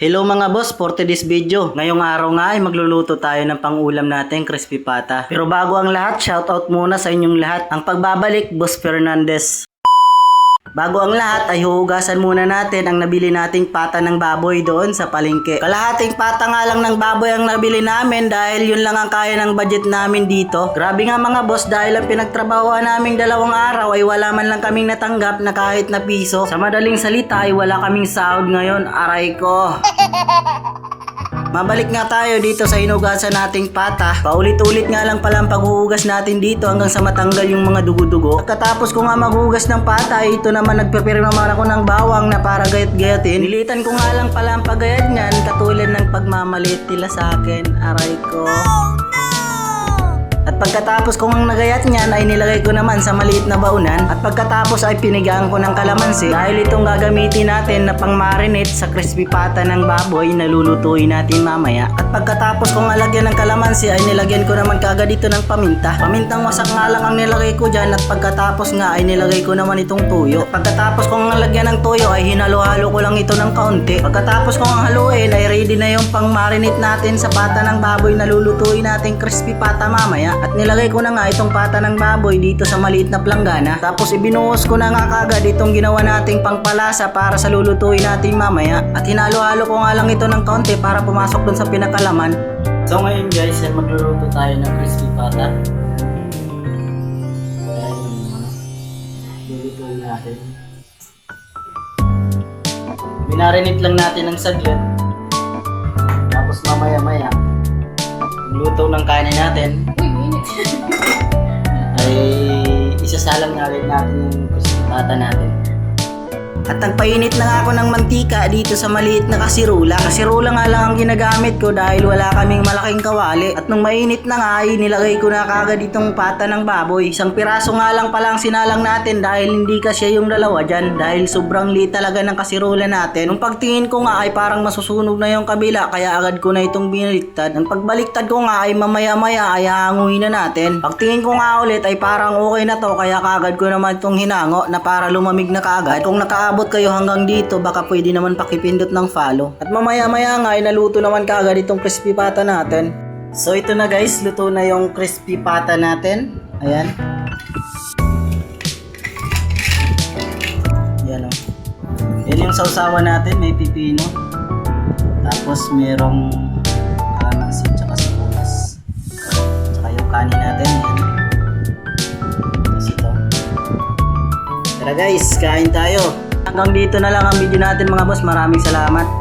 Hello mga boss, for today's video. Ngayong araw nga ay magluluto tayo ng pangulam natin, crispy pata. Pero bago ang lahat, shoutout muna sa inyong lahat. Ang pagbabalik, Boss Fernandez. Bago ang lahat ay huhugasan muna natin ang nabili nating pata ng baboy doon sa palengke. Kalahating pata nga lang ng baboy ang nabili namin dahil yun lang ang kaya ng budget namin dito. Grabe nga mga boss dahil ang pinagtrabahoan naming dalawang araw ay wala man lang kaming natanggap na kahit na piso. Sa madaling salita ay wala kaming sahod ngayon. Aray ko. Mabalik nga tayo dito sa hinugasan nating pata. Paulit-ulit nga lang pala ang paghuhugas natin dito hanggang sa matanggal yung mga dugo-dugo. Pagkatapos ko nga maghugas ng pata, ito naman nagprepare naman ako ng bawang na para gayat-gayatin. Nilitan ko nga lang pala ang paggayat niyan katulad ng pagmamalit nila sa akin. Aray ko. At pagkatapos kong nagayat niyan ay nilagay ko naman sa maliit na baunan at pagkatapos ay pinigaan ko ng kalamansi dahil itong gagamitin natin na pang marinate sa crispy pata ng baboy na lulutuin natin mamaya. At pagkatapos kong alagyan ng kalamansi ay nilagyan ko naman kagad ito ng paminta. Pamintang wasak nga lang ang nilagay ko dyan at pagkatapos nga ay nilagay ko naman itong tuyo. At pagkatapos kong nalagyan ng tuyo ay hinalo-halo ko lang ito ng kaunti. Pagkatapos kong haluin ay ready na yung pang marinate natin sa pata ng baboy na lulutuin natin crispy pata mamaya. At nilagay ko na nga itong pata ng baboy dito sa maliit na planggana. Tapos ibinuhos ko na nga kagad itong ginawa nating pangpalasa para sa lulutuin natin mamaya. At hinalo-halo ko nga lang ito ng kaunti para pumasok dun sa pinakalaman. So ngayon guys, ay magluluto tayo ng crispy pata. Lulutuin natin. Minarinate lang natin ng saglit. Tapos mamaya-maya, luto ng kanin natin, ay isasalang na rin natin yung crispy pata natin. At nagpainit na nga ako ng mantika dito sa maliit na kasirula. Kasirula nga lang ang ginagamit ko dahil wala kaming malaking kawali. At nung mainit na nga ay nilagay ko na kagad itong pata ng baboy. Isang piraso nga lang pala ang sinalang natin dahil hindi kasi yung dalawa dyan. Dahil sobrang liit talaga ng kasirula natin. Nung pagtingin ko nga ay parang masusunog na yung kabila kaya agad ko na itong binaliktad. Ang pagbaliktad ko nga ay mamaya maya ay hanguin na natin. Pagtingin ko nga ulit ay parang okay na to kaya kagad ko naman itong hinango na para lumamig na kagad. At kung nakaabot kayo hanggang dito baka pwede naman pakipindot ng follow. At mamaya maya nga ay naluto naman kagad itong crispy pata natin. So ito na guys, luto na yung crispy pata natin. Ayan. Yan o. Yan yung sausawa natin, may pipino. Tapos merong kalamansi tsaka sibuyas. Tsaka yung kanin natin. Yan. Tara guys, kain tayo. Hanggang dito na lang ang video natin mga boss. Maraming salamat.